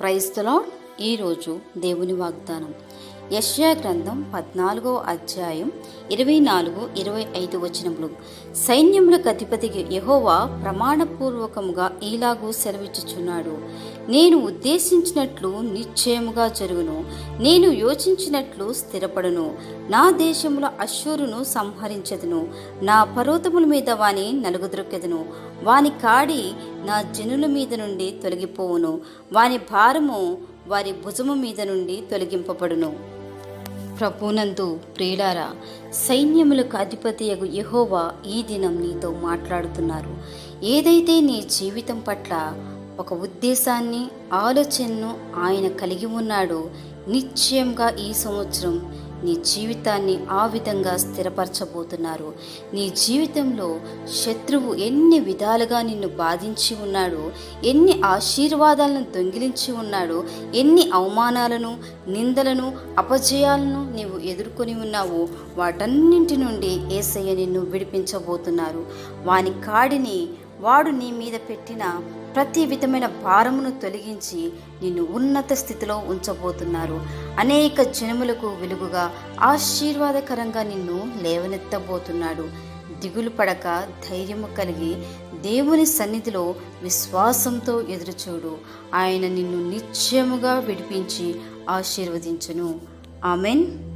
క్రైస్తలో ఈరోజు దేవుని వాగ్దానం. యశ్యా గ్రంథం పద్నాలుగో అధ్యాయం ఇరవై నాలుగు ఇరవై ఐదు వచనములు. సైన్యములకు అధిపతికి యహోవా ప్రమాణపూర్వకముగా ఈలాగూ సెలవిచ్చుచున్నాడు. నేను ఉద్దేశించినట్లు నిశ్చయముగా జరుగును. నేను యోచించినట్లు స్థిరపడును. నా దేశంలో అశ్వరును సంహరించదును. నా పర్వతముల మీద వాని నలుగుద్రొక్కెదను వాని కాడి నా జనుల మీద నుండి తొలగిపోవును. వాని భారము వారి భుజము మీద నుండి తొలగింపబడును. ప్రభునందు ప్రియులారా సైన్యములకు అధిపతియగు యహోవా ఈ దినం నీతో మాట్లాడుతున్నారు. ఏదైతే నీ జీవితం పట్ల ఒక ఉద్దేశాన్ని ఆలోచనను ఆయన కలిగి ఉన్నాడో నిశ్చయంగా ఈ సంవత్సరం నీ జీవితాన్ని ఆ విధంగా స్థిరపరచబోతున్నారు. నీ జీవితంలో శత్రువు ఎన్ని విధాలుగా నిన్ను బాధించి ఉన్నాడో ఎన్ని ఆశీర్వాదాలను దొంగిలించి ఉన్నాడో ఎన్ని అవమానాలను నిందలను అపజయాలను నీవు ఎదుర్కొని ఉన్నావో వాటన్నింటి నుండి ఏసయ్య నిన్ను విడిపించబోతున్నారు. వాని కాడిని వాడు నీ మీద పెట్టిన ప్రతి విధమైన భారమును తొలగించి నిన్ను ఉన్నత స్థితిలో ఉంచబోతున్నారు. అనేక జనములకు వెలుగుగా ఆశీర్వాదకరంగా నిన్ను లేవనెత్తబోతున్నాడు. దిగులు పడక ధైర్యము కలిగి దేవుని సన్నిధిలో విశ్వాసంతో ఎదురుచూడు. ఆయన నిన్ను నిశ్చయముగా విడిపించి ఆశీర్వదించును. ఆమెన్.